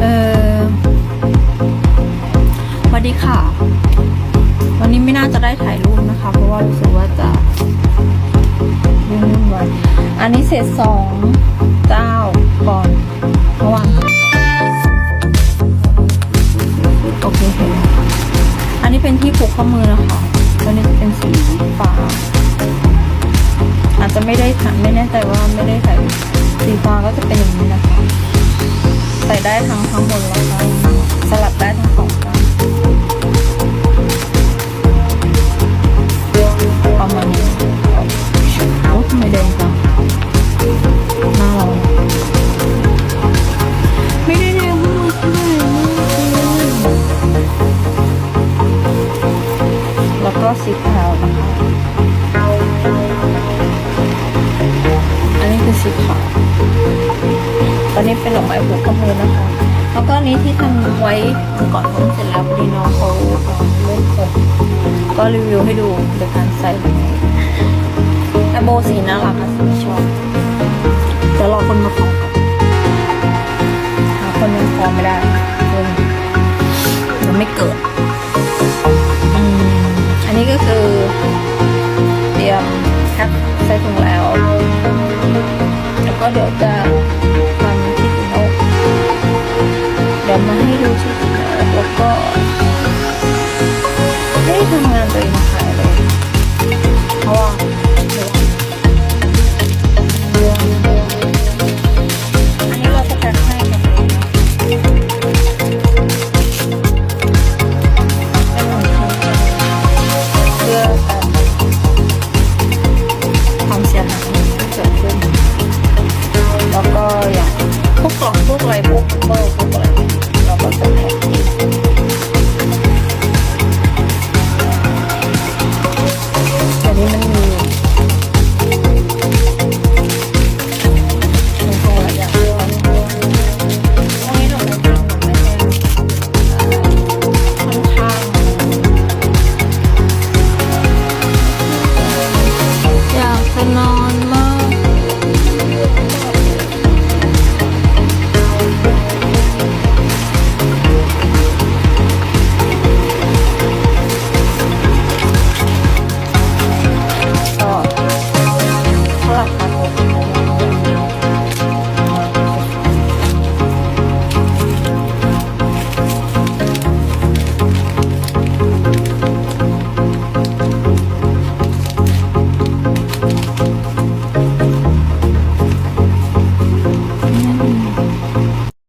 เออสวัสดีค่ะ วันนี้ไม่น่าจะได้ถ่ายรูปนะคะ เพราะว่ารู้สึกว่าจะยุ่งวุ่นวอันนี้เศษสองเจ้าก่อนเมื่อวานโอเคเห็นอันนี้เป็นที่ผูกข้อมือนะคะตัวนี้จะเป็นสีฟ้าอาจจะไม่ได้ไม่แน่ใจว่าไม่ได้ใส่สีฟ้าก็จะเป็นอย่างนี้นะคะ ได้ทั้งข้างบนแล้วก็สลับได้ทั้งสองด้านประมาณนี้โอ้ทำไมแดงจังหน้าเราไม่ได้แดงมากเลยแล้วก็สีขาวนะคะอันนี้คือสีขาว ตอนนี้เป็นดอกไม้ผูกข้อมือนะคะ แล้วก็นี้ที่ทำไว้ก่อนผมเสร็จแล้วพอดีน้องเขาเล่นผมก็รีวิวให้ดูโดยการใส่แต่โบสีน่ารักอะสีชอบเดี๋ยวรอคนมาขอก่อนหาคนยังขอไม่ได้เลยยังไม่เกิดอันนี้ก็คือเตรียมแพ็คใส่ถุงแล้ว แล้วก็เดี๋ยวจะ